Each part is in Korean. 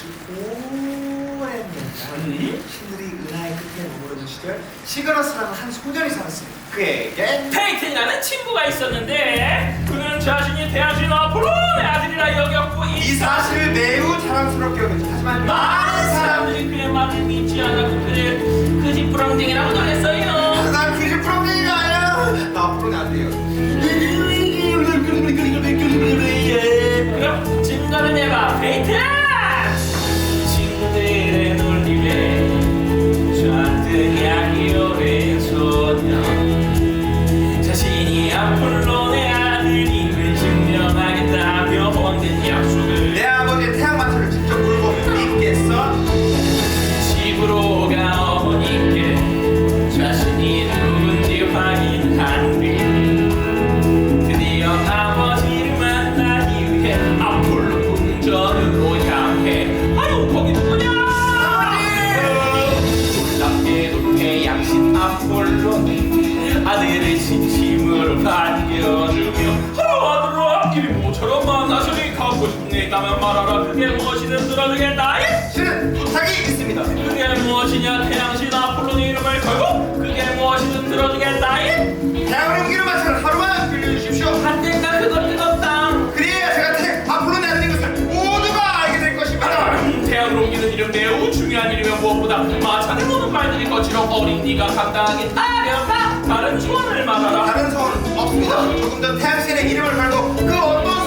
아주 오랜 옛날 신들이 은하의 끝에 머무르는 시절 시그러스라는 한 소년이 살았습니다. 그에게 페이튼이라는 친구가 있었는데 그는 자신이 대하신 아폴로의 아들이라 여겼고 이이 사실을 매우 자랑스럽게 여겼죠. 하지만 많은 사람들이 그의 말을 믿지 않았고 그를 그지부렁쟁이라고 놀렸어요 난 그집 프로그램이 아니야. 나 앞으로는 안 돼요. 그럼 증거를 내봐 페이튼 있다면 말하라. 그게 무엇이든 들어주겠다. 실은 부탁이 있습니다. 그게 무엇이냐? 태양신 아폴로의 이름을 걸고 그게 무엇이든 들어주겠다. 태양을 옮기는 마차를 하루만 빌려주십시오. 한때가 그것 뜨겁다. 그래야 제가 태 아폴로의 아들인 것을 모두가 알게 될 것입니다. 태양을 옮기는 일은 매우 중요한 일이며 무엇보다. 마차를 모는 말들이 거칠어 어린 네가 감당하기 따렵다. 다른 조언을 말하라. 다른 소원 없습니다. 조금 전 태양신의 이름을 걸고 그 어떤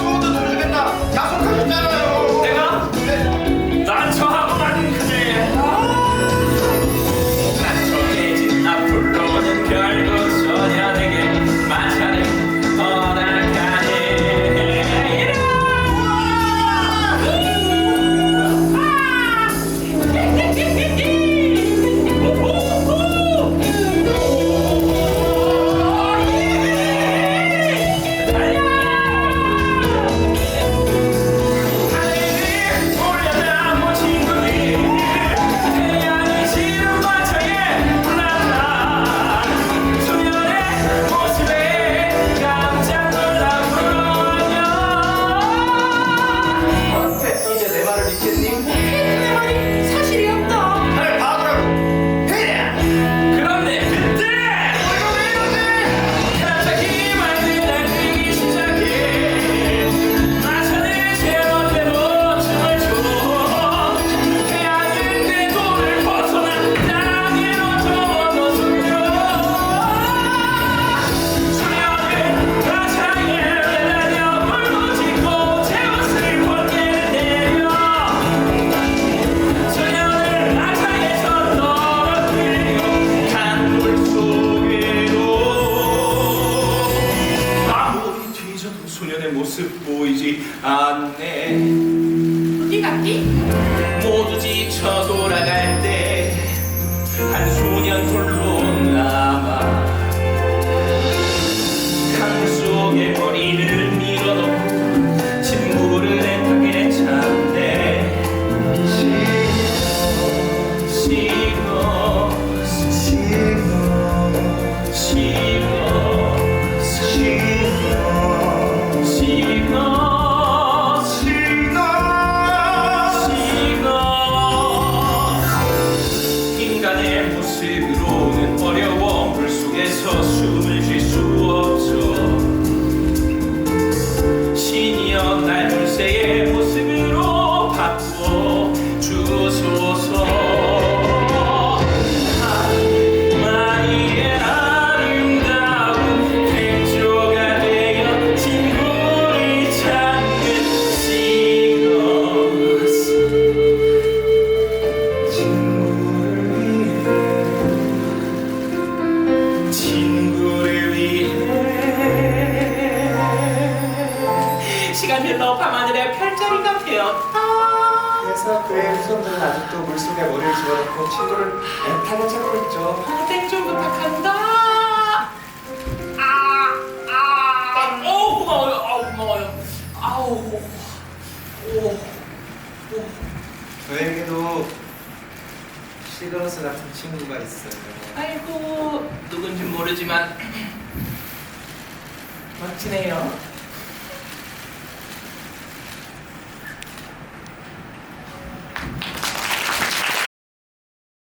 소년의 모습 보이지 않네 어디 갔니? 모두 지쳐 돌아갈 때 한 소년 홀로 물 시간 흘러 밤하늘에 별자리가 되었다 그래서 그의 후손들은 아직도 물속에 머리를 집어넣고 친구를 애타게 찾고 있죠. 땡좀 부탁한다. 아, 아, 어 고마워요. 아우 고마워요. 아우. 오, 오. 저에게도 시그러스 같은 친구가 있어요. 아이고 누군지 모르지만. 멋지네요